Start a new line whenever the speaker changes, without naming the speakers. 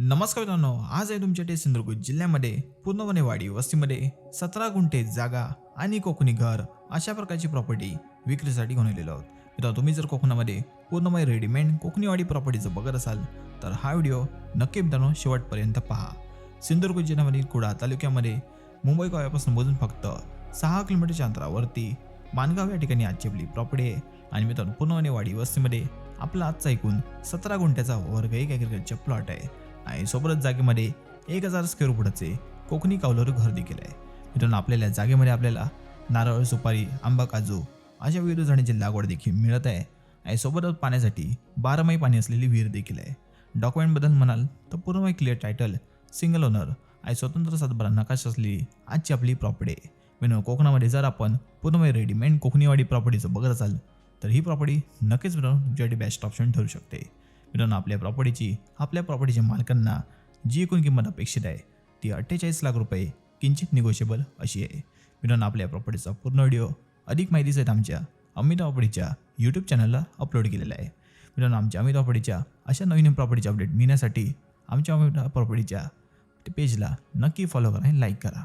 नमस्कार मित्रांनो आज आहे तुमच्या टेस्ट सिंधुदुर्ग जिल्ह्यामध्ये पूर्णपणे वाडी वस्तीमध्ये सतरा गुंठे जागा आणि कोकणी घर अशा प्रकारची प्रॉपर्टी विक्रीसाठी घेऊन आलेलो आहोत. मित्रांनो तुम्ही जर कोकणामध्ये पूर्णमय रेडीमेड कोकणीवाडी प्रॉपर्टीचं बघत असाल तर हा व्हिडिओ नक्की मित्रांनो शेवटपर्यंत पहा. सिंधुदुर्ग जिल्ह्यामधील कुडा तालुक्यामध्ये मुंबई गावापासून मोजून फक्त सहा किलोमीटरच्या अंतरावरती मानगाव या ठिकाणी आजची आपली प्रॉपर्टी आहे. आणि मित्रांनो पूर्णपणे वाडी वस्तीमध्ये आपला आजचा एकूण सतरा गुंठ्याचा वर्ग एक ॲग्रिकल्चर प्लॉट आहे. आणि सोबतच जागेमध्ये एक हजार स्क्वेअर फुटाचे कोकणी कावलर घर देखील आहे. मित्रांनो आपल्याला जागेमध्ये आपल्याला नारळ सुपारी आंबा काजू अशा विविध झाडांची लागवड देखील मिळत आहे. आणि सोबतच पाण्यासाठी बारामाही पाणी असलेली विहीर देखील आहे. डॉक्युमेंटबद्दल म्हणाल तर पूर्णमय क्लिअर टायटल सिंगल ओनर आणि स्वतंत्र सातबारा नकाश असलेली आजची आपली प्रॉपर्टी आहे. मित्रांनो कोकणामध्ये जर आपण पूर्णमय रेडीमेड कोकणीवाडी प्रॉपर्टीचं बघत असाल तर ही प्रॉपर्टी नक्कीच मित्रांनो तुमच्यासाठी बेस्ट ऑप्शन ठरू शकते. मित्रांनो आपल्या प्रॉपर्टीची आपल्या प्रॉपर्टीच्या मालकांना जी एकूण किंमत अपेक्षित आहे ती अठ्ठेचाळीस लाख रुपये किंचित निगोशिएबल अशी आहे. मित्रांनो आपल्या प्रॉपर्टीचा पूर्ण व्हिडिओ अधिक माहितीसहित आमच्या अमित प्रॉपर्टीच्या यूट्यूब चॅनलला अपलोड केलेला आहे. मित्रांनो आमच्या अमित प्रॉपर्टीच्या अशा नवीन प्रॉपर्टीचे अपडेट मिळण्यासाठी आमच्या अमित प्रॉपर्टीच्या पेजला नक्की फॉलो करा आणि लाईक करा.